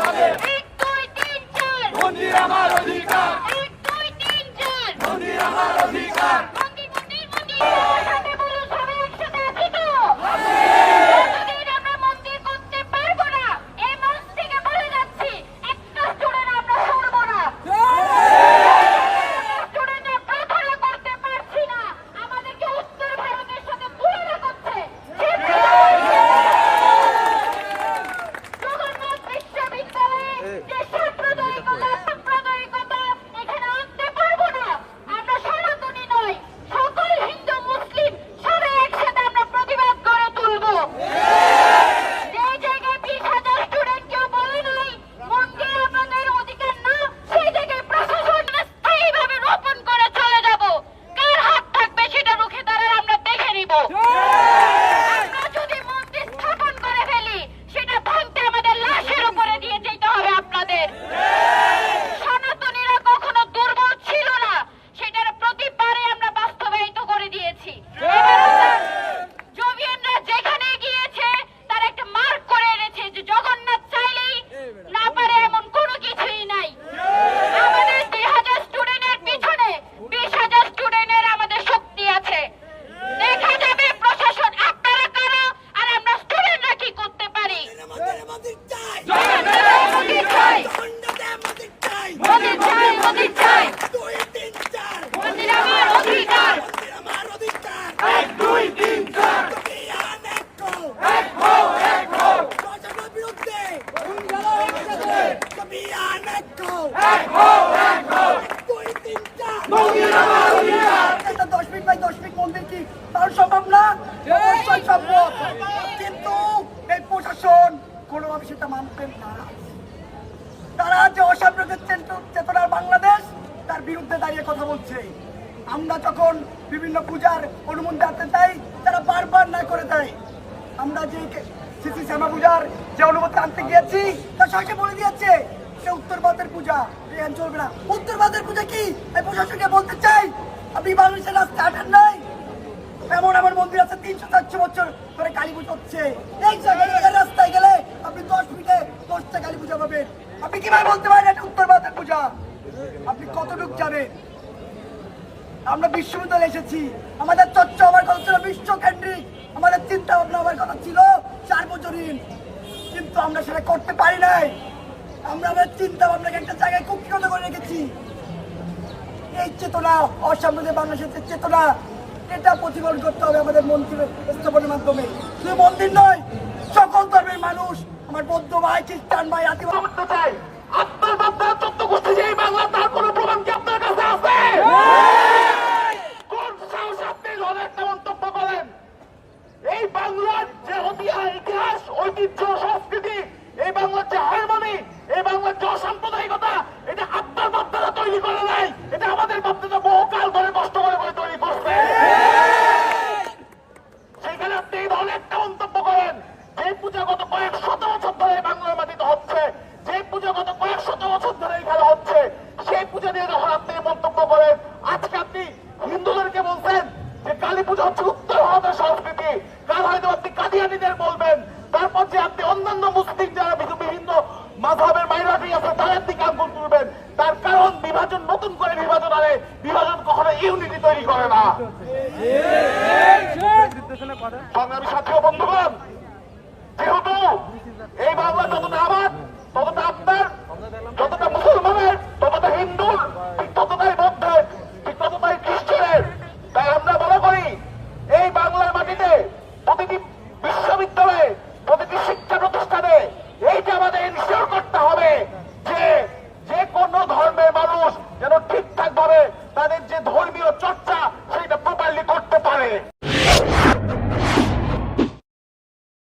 হবে এক দুই তিন চার মন্দির আমার অধিকার এক দুই তিন চার মন্দির আমার অধিকার মন্দির মন্দির মন্দির একসাথে বলুন সবাই একসাথে আছি তো যতদিন আমরা মন্দির করতে পারব না এই মঞ্চ থেকে বলে যাচ্ছি একটা স্টুডেন্ট আমরা সরবো না স্টুডেন্টরা প্রার্থনা করতে পারছি না আমাদেরকে উত্তর ভারতের সাথে তুলনা করছে জগন্নাথ বিশ্ববিদ্যালয়ে যে সাম্প্রদায়িকতা সাম্প্রদায়িকতা এখানে আনতে পারব না আমরা সনাতনী নই সকল হিন্দু মুসলিম সবাই একসাথে আমরা প্রতিবাদ করে তুলবো যে জায়গায় বিশ হাজার স্টুডেন্ট কেউ বলে নাই মন্দির আমাদের অধিকার না সেই জায়গায় প্রশাসন স্থায়ীভাবে রোপণ করে চলে যাব কার হাত থাকবে সেটা রুখে দাঁড়ার আমরা দেখে নিব আমরা যদি মন্দির স্থাপন করে ফেলি সেটা ভাঙতে আমাদের লাশের উপরে দিয়ে যেতে হবে আপনাদের সনাতনীরা কখনো দুর্বল ছিল না সেটার প্রতিবারে আমরা বাস্তবায়িত করে দিয়েছি এবার আমরা জবিয়ানরা যেখানে গিয়েছে তার একটা মার্ক করে এনেছে যে জগন্নাথ চাইলেই না পারে এমন কোনো কিছুই নাই আমাদের দুই হাজার স্টুডেন্টের পিছনে বিশ হাজার স্টুডেন্টের আমাদের শক্তি আছে দেখা যাবে প্রশাসন আপনারা কারা আর আমরা স্টুডেন্টরা কি করতে পারি মন্দির চাই। চাই। দুই তিন চার। মন্দির আমার অধিকার। মন্দির আমার অধিকার। এক দুই তিন চার। বিয়ান একো এক হও এক হও প্রশাসনের বিরুদ্ধে। বিয়ান একো এক হও এক হও দুই তিন চার। মন্দির আমার অধিকার। একটা দশ মিনিট বাই দশ মিনিট মন্দির কি? তার সম্ভব না? অবশ্যই সম্ভব। কিন্তু এই প্রশাসন কোনোভাবে সেটা মানবেন না। তারা যে অসাম্প্রদায়িক চেতনার বাংলাদেশ, তার বিরুদ্ধে দাঁড়িয়ে কথা বলছে। আমরা যখন বিভিন্ন পূজার অনুমতি আনতে চাই, তারা বারবার না করে দেয়। আমরা যে শ্রী শ্যামা পূজার যে অনুমতি আনতে গিয়েছি, তা সবাইকে বলে দিয়েছে যে উত্তরবাদের পূজা। চলবে না। উত্তরবাদের পূজা কি? প্রশাসনকে বলতে চাই, আপনি বাংলাদেশের রাস্তায় হাঁটেন নাই। এমন এমন মন্দির আছে, তিনশো চারশো বছর ধরে কালী পুজো হচ্ছে। এই জায়গায় এই রাস্তায় গেলে আপনি দশ মিনিটে দশটা কালী পূজা পাবেন আপনি কীভাবে বলতে পারেন এটা উত্তর ভারতের পূজা আপনি কতটুক জানেন আমরা বিশ্ববিদ্যালয়ে এসেছি। আমাদের চর্চা হওয়ার কথা ছিল বিশ্ব কেন্দ্রিক। আমাদের চিন্তা ভাবনা হওয়ার কথা ছিল সার্বজনীন। কিন্তু আমরা সেটা করতে পারি নাই। আমরা আমাদের চিন্তা ভাবনাকে একটা জায়গায় কুক্ষিগত করে রেখেছি। এই চেতনা, অসাম্প্রদায়িক বাংলাদেশের যে চেতনা, এটা প্রতিফলন করতে হবে আমাদের মন্দির স্থাপনের মাধ্যমে। শুধু মন্দির নয়, সকল ধর্মের মানুষ, আমার বৌদ্ধ ভাই, খ্রিস্টান ভাই করতে চাই বাপদার তত্ত্ব করতে যে এই বাংলা তার কোনো প্রমাণ কি আপনার কাছে আছে কোন সাহস আপনি এই ধরনের একটা মন্তব্য করেন এই বাংলার যে ইতিহাস, ঐতিহ্য, সংস্কৃতি, এই বাংলার যে হারমোনি এই বাংলার যে অসাম্প্রদায়িকতা, এটা আত্মার বাপদারা তৈরি করে নাই এটা আমাদের বাপদারা বহুকাল ধরে কষ্ট করে করে তৈরি করছে সেখানে আপনি এই ধরনের একটা মন্তব্য করেন যে পূজা গত কয়েক শত বছর ধরে এই বাংলার মাটিতে হচ্ছে যে পূজা গত কয়েক শত বছর ধরে এখানে হচ্ছে সেই পূজা নিয়ে যখন আপনি এই মন্তব্য করেন আজকে আপনি হিন্দুদেরকে বলছেন যে কালী পূজা হচ্ছে উত্তর ভারতের সংস্কৃতি কাল হয়তো আপনি কাদিয়ানিদের বলবেন তারপর যে আপনি অন্যান্য মুসলিম যারা বিভিন্ন বিভিন্ন মাধবের মাইনরিটি আছে তাদের দিকে আঙ্গুল তুলবেন তার কারণ বিভাজন নতুন করে বিভাজন আনে বিভাজন কখনো ইউনিটি তৈরি করে না। সংগ্রামী সাথী বন্ধুগণ যেহেতু এই বাংলা যতটা আমার ততটা